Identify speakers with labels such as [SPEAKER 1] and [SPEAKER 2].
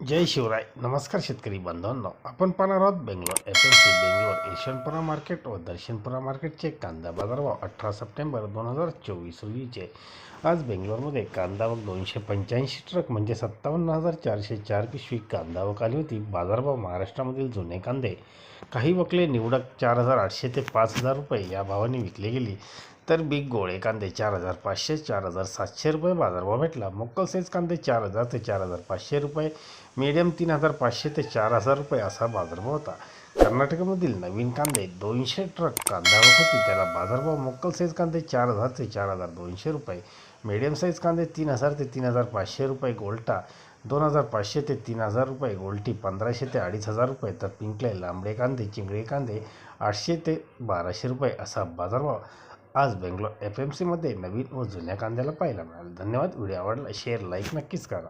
[SPEAKER 1] जय शिवराय. नमस्कार शेतकरी बांधवांनो आपण पाहणार आहोत Bangalore F M C Bangalore एशियनपुरा market व दर्शनपुरा मार्केटचे कांदा बाजारभाव अठरा सप्टेंबर दोन हजार चोवीस रोजीचे. आज बेंगलोरमध्ये कांदा व दोनशे पंच्याऐंशी ट्रक म्हणजे सत्तावन्न हजार चारशे चार पिशवी कांदा वक आली होती. बाजारभाव महाराष्ट्रामधील जुने कांदे काही वकले निवडक चार हजार आठशे ते पाच हजार रुपये या भावाने विकले गेली. तर बिग गोळे कांदे चार हजार पाचशे चार हजार सातशे रुपये बाजारभाव भेटला. मोकल साईज कांदे चार हजार ते चार हजार पाचशे रुपये मीडियम तीन हजार पाचशे ते चार हजार रुपये असा बाजारभाव होता. कर्नाटकमधील नवीन कांदे दोनशे ट्रक कांदा होती त्याला बाजारभाव मोक्कल साईज कांदे चार हजार ते चार हजार दोनशे रुपये मीडियम साईज कांदे तीन हजार ते तीन हजार पाचशे रुपये गोल्टा दोन हजार पाचशे ते तीन हजार रुपये गोल्टी पंधराशे ते अडीच हजार रुपये तर पिंकले लांबडे कांदे चिंगळे कांदे आठशे ते बाराशे रुपये असा बाजारभाव आज बेंगलोर एफ एम सीमध्ये नवीन व जुन्या कांद्याला पाहायला मिळाला. धन्यवाद. व्हिडिओ आवडला शेअर लाईक नक्कीच करा.